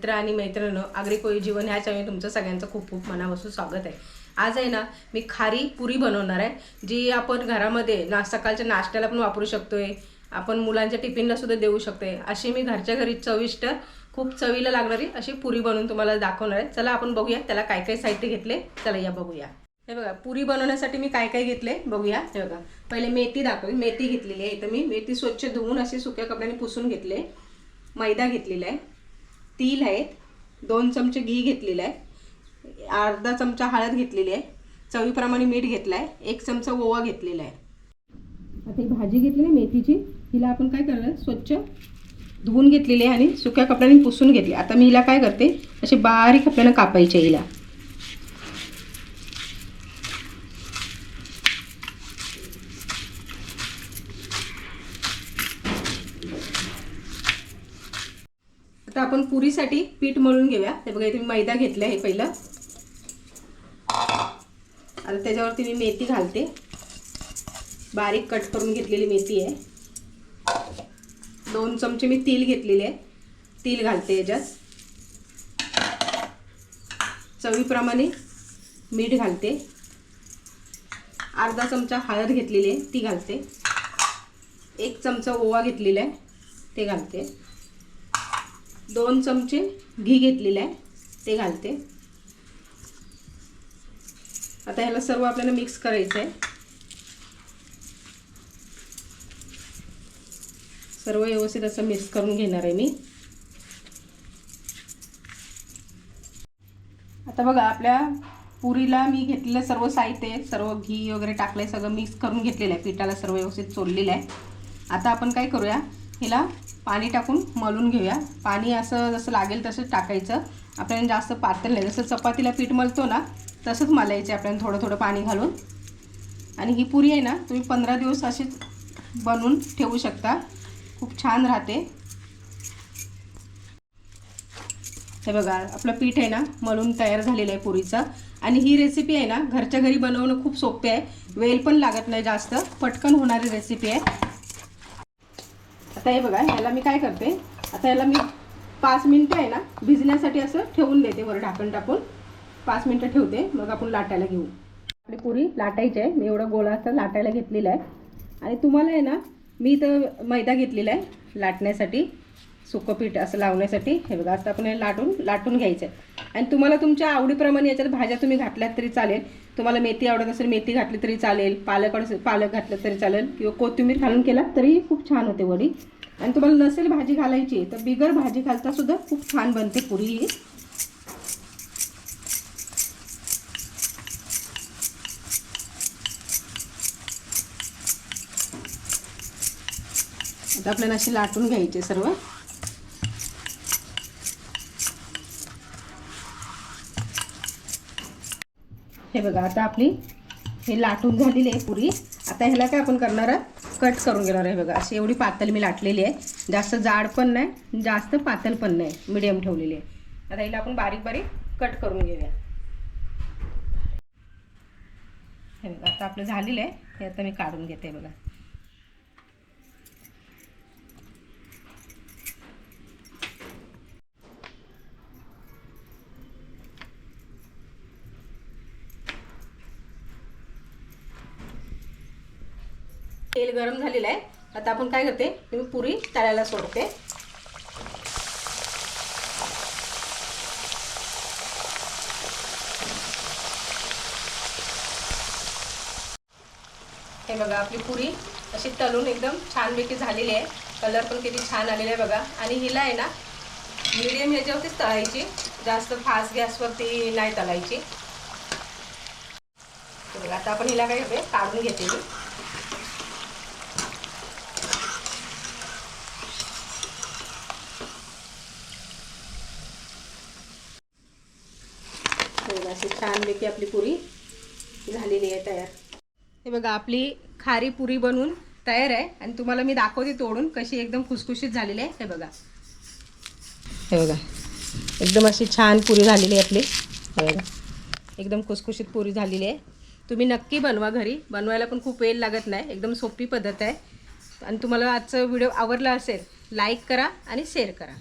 मित्र आणि मैत्रिणींनो आगरी कोळी जीवन ह्या चॅनल तुमचं सगळ्यांचं खूप खूप मनापासून स्वागत आहे. आज आहे ना मी खारी पुरी बनवणार आहे जी आपण घरामध्ये ना सकाळच्या नाश्त्याला पण वापरू शकतोय. आपण मुलांच्या टिफिनला सुद्धा देऊ शकतोय. अशी मी घरच्या घरी चविष्ट खूप चवीला लागणारी अशी पुरी बनवून तुम्हाला दाखवणार आहे. चला आपण बघूया त्याला काय काय साहित्य घेतले. चला या बघूया. हे बघा पुरी बनवण्यासाठी मी काय काय घेतले बघूया. हे बघा पहिले मेथी दाखवली मेथी घेतलेली आहे. इथं मी मेथी स्वच्छ धुवून अशी सुक्या कपड्याने पुसून घेतले. मैदा घेतलेला आहे. तील आहेत. दोन चमचे घी घेतलेलं आहे. अर्धा चमचा हळद घेतलेली आहे. चवीप्रमाणे मीठ घेतलं आहे. एक चमचा ओवा घेतलेला आहे. आता ही भाजी घेतली ना मेथीची हिला आपण काय करणार? स्वच्छ धुवून घेतलेली आहे आणि सुक्या कपड्याने पुसून घेतली. आता मी हिला काय करते? असे बारीक आपल्याला कापायचे हिला. आता आपण पुरीसाठी पीठ मळून घेऊया. हे बघा इथे मी मैदा घेतला आहे पहिलं. आता त्याच्यावरती मी मेथी घालते. बारीक कट करून घेतलेली मेथी आहे. दोन चमचे मी तिल घेतलेले आहे. तीळ घालते याच्यात. चवीप्रमाणे मीठ घालते. अर्धा चमचा हळद घेतलेली आहे ती घालते. एक चमचा ओवा घेतलेला आहे ते घालते. दोन चमचे घी घेतलेले आहे ते घालते. आता ह्याला सर्व आपल्याला मिक्स करायचं आहे सर्व व्यवस्थित असं मिक्स करून घेणार आहे मी. आता बघा आपल्या पुरीला मी घेतलेलं सर्व साहित्य सर्व घी वगैरे टाकलंय सगळं मिक्स करून घेतलेलं आहे पिठाला सर्व व्यवस्थित चोरलेलं आहे. आता आपण काय करूया हिला पाणी टाकून मळून घेऊया. पाणी असं जसं लागेल तसं टाकायचं. आपल्याला जास्त पातळ नाही. जसं चपातीला पीठ मलतो ना तसंच मलायचं आपल्याला थोडं थोडं पाणी घालून. आणि ही पुरी आहे ना तुम्ही पंधरा दिवस अशीच बनवून ठेवू शकता. खूप छान राहते. हे बघा आपलं पीठ आहे ना मळून तयार झालेलं आहे पुरीचं. आणि ही रेसिपी आहे ना घरच्या घरी बनवणं खूप सोपे आहे. वेल पण लागत नाही जास्त. पटकन होणारी रेसिपी आहे. आता हे बघा ह्याला मी काय करते? आता ह्याला मी पाच मिनटं आहे ना भिजण्यासाठी असं ठेवून देते वर ढाकण टाकून. पाच मिनटं ठेवते मग आपण लाटायला घेऊ. आपली पुरी लाटायची आहे मी एवढं गोळा असं लाटायला घेतलेला आहे. आणि तुम्हाला आहे ना मी इथं मैदा घेतलेला आहे लाटण्यासाठी. सुकं पीठ असं लावण्यासाठी. हे बघा आता आपण हे लाटून लाटून घ्यायचं आहे आणि तुम्हाला तुमच्या आवडीप्रमाणे याच्यात भाज्या तुम्ही घातल्यात तरी चालेल. तुम्हाला मेथी आवडत असेल मेथी घातली तरी चालेल पालक असेल पालक घातलं तरी चालेल किंवा कोथिंबीर घालून केला तरी खूप छान होते वडी. आणि तुम्हाला नसेल भाजी घालायची तर बिगर भाजी घालता सुद्धा खूप छान बनते पुरी. ही आता आपल्याला अशी लाटून घ्यायचे सर्व. हे बघा आता आपली हे लाटून झालेली आहे पुरी. आता ह्याला काय आपण करणार आहे कट करून घेणार आहे बघा. अशी एवढी पातळ मी लाटलेली आहे. जास्त जाड पण नाही जास्त पातळ पण नाही. मिडियम ठेवलेली आहे. आता हिला आपण बारीक बारीक कट करून घेऊया. हे बघा आता आपलं झालेलं आहे. हे आता मी काढून घेते बघा. तेल गरम झालेलं आहे. आता आपण काय करते? मी पुरी तळायला सोडते. हे बघा आपली पुरी अशी तळून एकदम छानपैकी झालेली आहे. कलर पण किती छान आलेला आहे बघा. आणि हिला आहे ना मिडियम ह्याच्यावरतीच तळायची. जास्त फास्ट गॅसवरती नाही तळायची. बघा आता आपण हिला काय करते? काढून घेते मी बघा अशी छानपैकी आपली पुरी झालेली आहे तयार. हे बघा आपली खारी पुरी बनवून तयार आहे. आणि तुम्हाला मी दाखवते तोडून कशी एकदम खुसखुशीत झालेली आहे. हे बघा. हे बघा. एकदम अशी छान पुरी झालेली आहे आपली. हे बघा. एकदम खुसखुशीत पुरी झालेली आहे. तुम्ही नक्की बनवा घरी. बनवायला पण खूप वेळ लागत नाही. एकदम सोपी पद्धत आहे. आणि तुम्हाला आजचा व्हिडिओ आवडला असेल लाईक करा आणि शेअर करा.